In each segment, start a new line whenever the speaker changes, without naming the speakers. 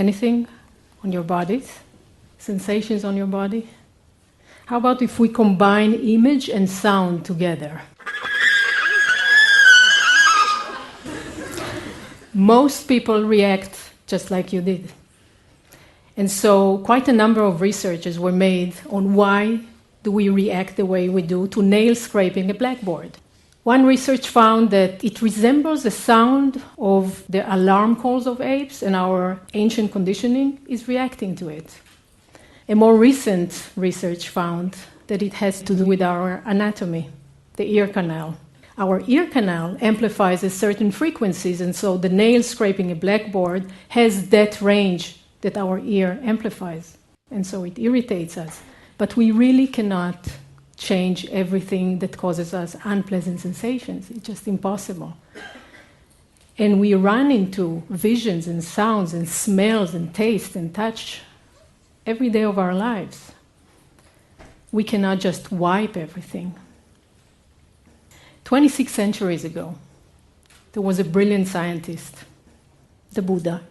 Anything on your bodies? Sensations on your body? How about if we combine image and sound together? Most people react just like you did. And so, quite a number of researches were made on why do we react the way we do to nail scraping a blackboard. One research found that it resembles the sound of the alarm calls of apes, and our ancient conditioning is reacting to it. A more recent research found that it has to do with our anatomy, the ear canal. Our ear canal amplifies certain frequencies, and so the nail scraping a blackboard has that range that our ear amplifies, and so it irritates us. But we really cannot change everything that causes us unpleasant sensations. It's just impossible. And we run into visions and sounds and smells and taste and touch every day of our lives. We cannot just wipe everything. 26 centuries ago, there was a brilliant scientist, the Buddha.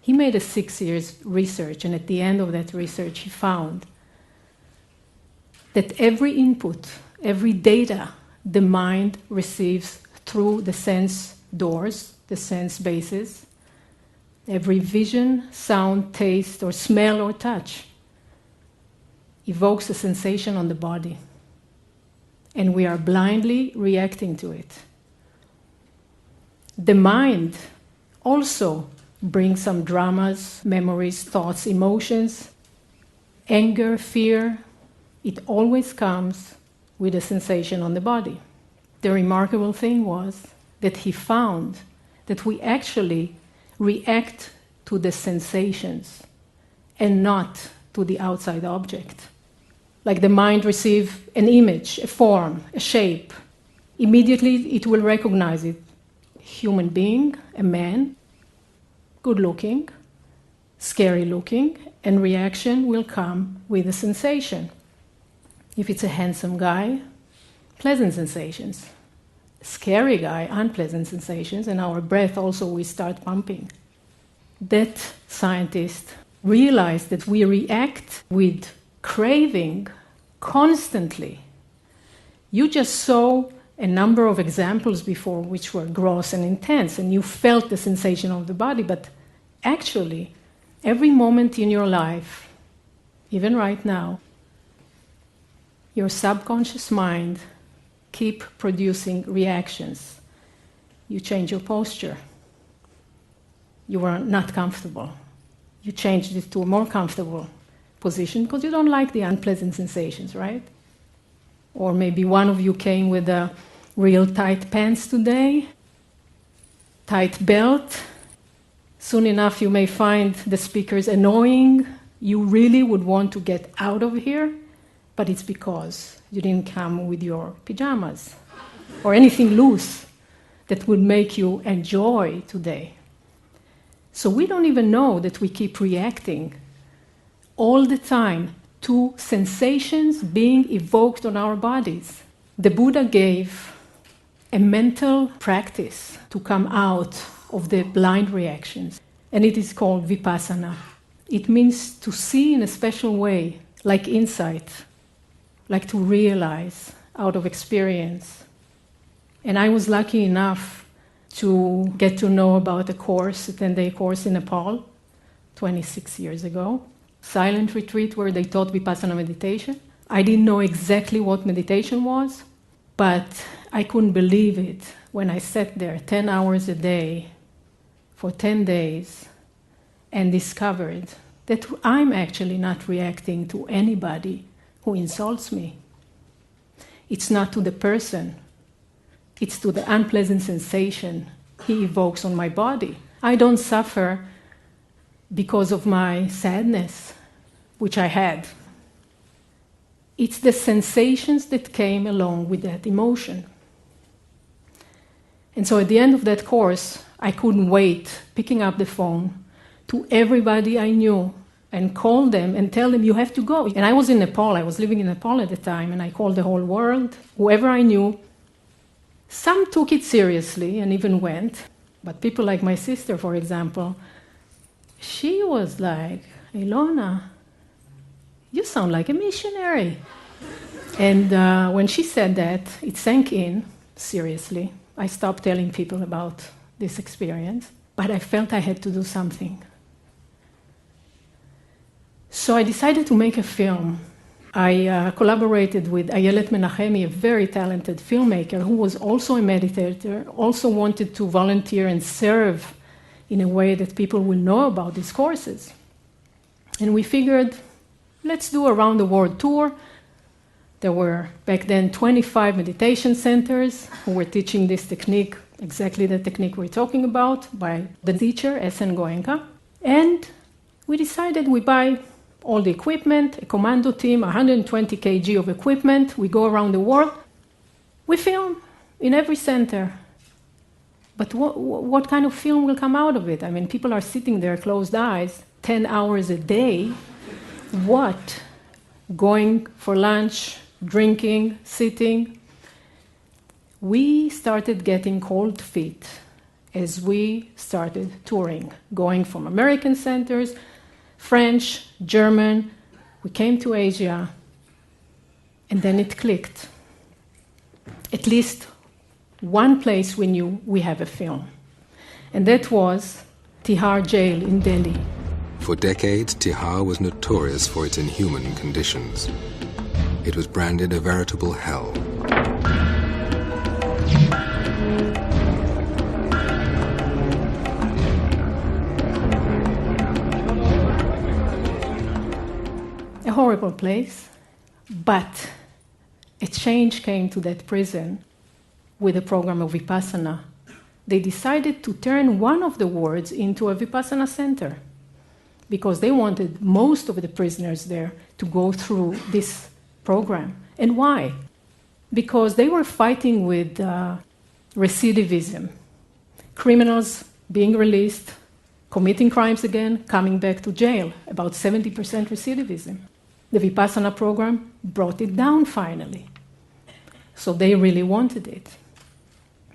He made a six years research, and at the end of that research, he found that every input, every data the mind receives through the sense doors, the sense bases, every vision, sound, taste, or smell or touch evokes a sensation on the body. And we are blindly reacting to it. The mind also brings some dramas, memories, thoughts, emotions, anger, fear, it always comes with a sensation on the body. The remarkable thing was that he found that we actually react to the sensations and not to the outside object. Like the mind receives an image, a form, a shape. Immediately it will recognize it. Human being, a man, good looking, scary looking, and reaction will come with a sensation. If it's a handsome guy, pleasant sensations. Scary guy, unpleasant sensations, and our breath also we start pumping. That scientist realized that we react with craving constantly. You just saw a number of examples before which were gross and intense, and you felt the sensation of the body, but actually, every moment in your life, even right now, your subconscious mind keep producing reactions. You change your posture. You are not comfortable. You changed it to a more comfortable position because you don't like the unpleasant sensations, right? Or maybe one of you came with a real tight pants today, tight belt. Soon enough, you may find the speakers annoying. You really would want to get out of here but it's because you didn't come with your pajamas or anything loose that would make you enjoy today. So we don't even know that we keep reacting all the time to sensations being evoked on our bodies. The Buddha gave a mental practice to come out of the blind reactions, and it is called vipassana. It means to see in a special way, like insight, like to realize out of experience. And I was lucky enough to get to know about a course, a 10 day course in Nepal 26 years ago, silent retreat where they taught Vipassana meditation. I didn't know exactly what meditation was, but I couldn't believe it when I sat there 10 hours a day for 10 days and discovered that I'm actually not reacting to anybody who insults me. It's not to the person, it's to the unpleasant sensation he evokes on my body. I don't suffer because of my sadness, which I had. It's the sensations that came along with that emotion. And so at the end of that course, I couldn't wait picking up the phone to everybody I knew and call them and tell them you have to go. And I was in Nepal, I was living in Nepal at the time, and I called the whole world, whoever I knew. Some took it seriously and even went, but people like my sister, for example, she was like, Ilona, you sound like a missionary. And uh, when she said that, it sank in, seriously. I stopped telling people about this experience, but I felt I had to do something. So I decided to make a film. I uh, collaborated with Ayelet Menachemi, a very talented filmmaker who was also a meditator, also wanted to volunteer and serve in a way that people will know about these courses. And we figured, let's do a round the world tour. There were back then 25 meditation centers who were teaching this technique, exactly the technique we're talking about, by the teacher, Esen Goenka. And we decided we buy all the equipment, a commando team, 120 kg of equipment. We go around the world. We film in every center. But what, what kind of film will come out of it? I mean, people are sitting there, closed eyes, 10 hours a day. What? Going for lunch, drinking, sitting. We started getting cold feet as we started touring, going from American centers, French, German. We came to Asia, and then it clicked. At least one place we knew we have a film, and that was Tihar Jail in Delhi.
For decades, Tihar was notorious for its inhuman conditions. It was branded a veritable hell.
Horrible place, but a change came to that prison with the program of Vipassana. They decided to turn one of the wards into a Vipassana center because they wanted most of the prisoners there to go through this program. And why? Because they were fighting with uh, recidivism. Criminals being released, committing crimes again, coming back to jail, about 70% recidivism. The Vipassana program brought it down finally. So they really wanted it.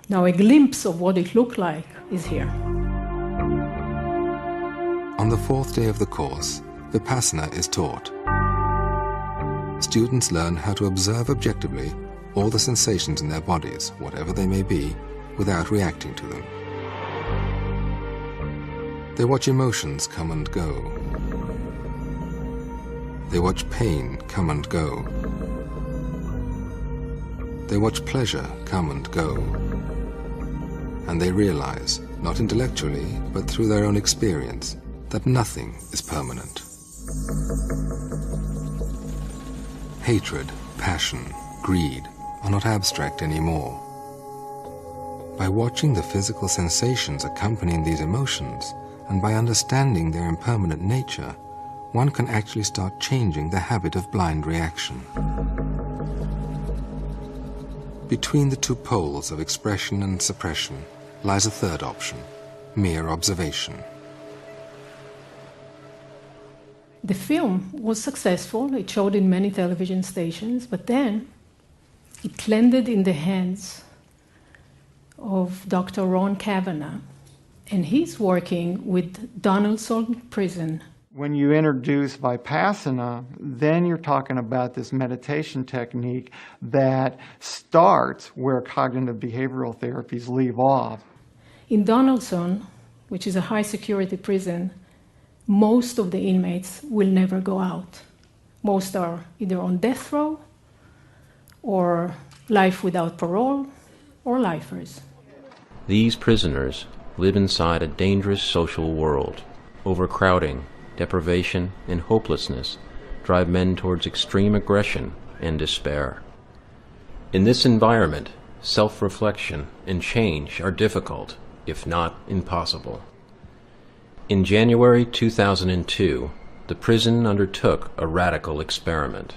Now, a glimpse of what it looked like is here.
On the fourth day of the course, Vipassana is taught. Students learn how to observe objectively all the sensations in their bodies, whatever they may be, without reacting to them. They watch emotions come and go. They watch pain come and go. They watch pleasure come and go. And they realize, not intellectually, but through their own experience, that nothing is permanent. Hatred, passion, greed are not abstract anymore. By watching the physical sensations accompanying these emotions, and by understanding their impermanent nature, one can actually start changing the habit of blind reaction. Between the two poles of expression and suppression lies a third option, mere observation.
The film was successful, it showed in many television stations, but then it landed in the hands of Dr. Ron Kavanagh, and he's working with Donaldson Prison.
When you introduce Vipassana, then you're talking about this meditation technique that starts where cognitive behavioral therapies leave off.
In Donaldson, which is a high security prison, most of the inmates will never go out. Most are either on death row or life without parole or lifers.
These prisoners live inside a dangerous social world. Overcrowding, deprivation, and hopelessness drive men towards extreme aggression and despair. In this environment, self reflection and change are difficult, if not impossible. In January 2002, the prison undertook a radical experiment.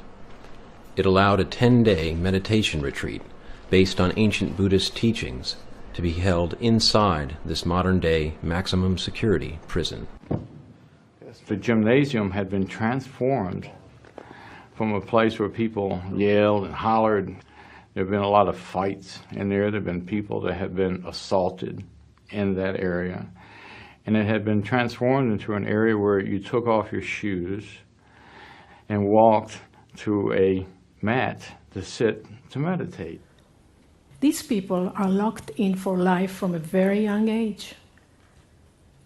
It allowed a 10 day meditation retreat based on ancient Buddhist teachings to be held inside this modern day maximum security prison.
The gymnasium had been transformed from a place where people yelled and hollered. There have been a lot of fights in there. There have been people that have been assaulted in that area. And it had been transformed into an area where you took off your shoes and walked to a mat to sit to meditate.
These people are locked in for life from a very young age.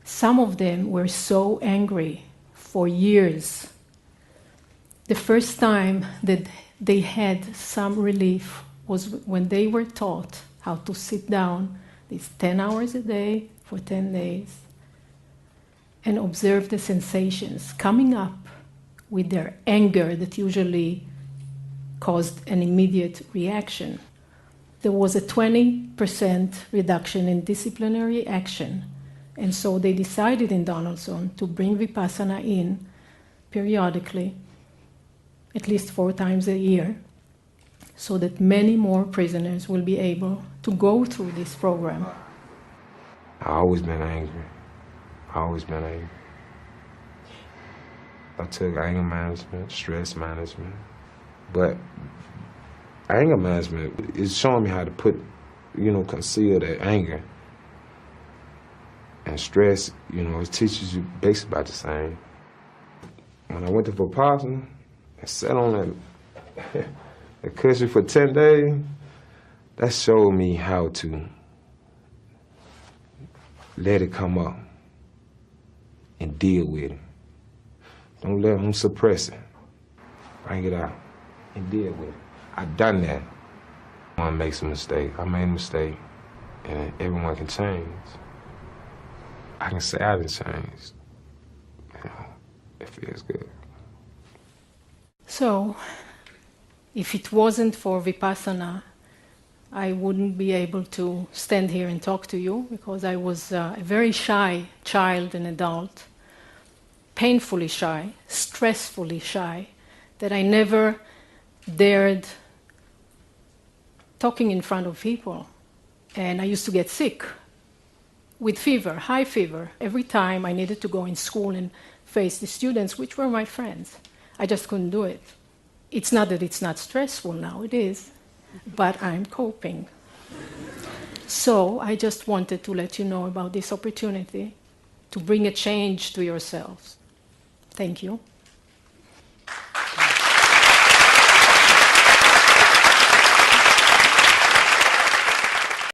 Some of them were so angry for years. The first time that they had some relief was when they were taught how to sit down these 10 hours a day for 10 days and observe the sensations coming up with their anger that usually caused an immediate reaction. There was a 20% reduction in disciplinary action, and so they decided in Donaldson to bring Vipassana in periodically, at least four times a year, so that many more prisoners will be able to go through this program.
I've always been angry. I've always been angry. I took anger management, stress management, but anger management is showing me how to put, you know, conceal that anger. And stress, you know, it teaches you basically about the same. When I went to Vipassana and sat on that, that cushion for 10 days, that showed me how to let it come up and deal with it. Don't let them suppress it. Bring it out and deal with it. I done that. One makes a mistake. I made a mistake, and everyone can change. I can say I haven't change. You know, it feels good.
So, if it wasn't for Vipassana, I wouldn't be able to stand here and talk to you because I was uh, a very shy child and adult, painfully shy, stressfully shy, that I never dared talking in front of people. And I used to get sick with fever, high fever, every time I needed to go in school and face the students, which were my friends. I just couldn't do it. It's not that it's not stressful now, it is, but I'm coping. So I just wanted to let you know about this opportunity to bring a change to yourselves. Thank you.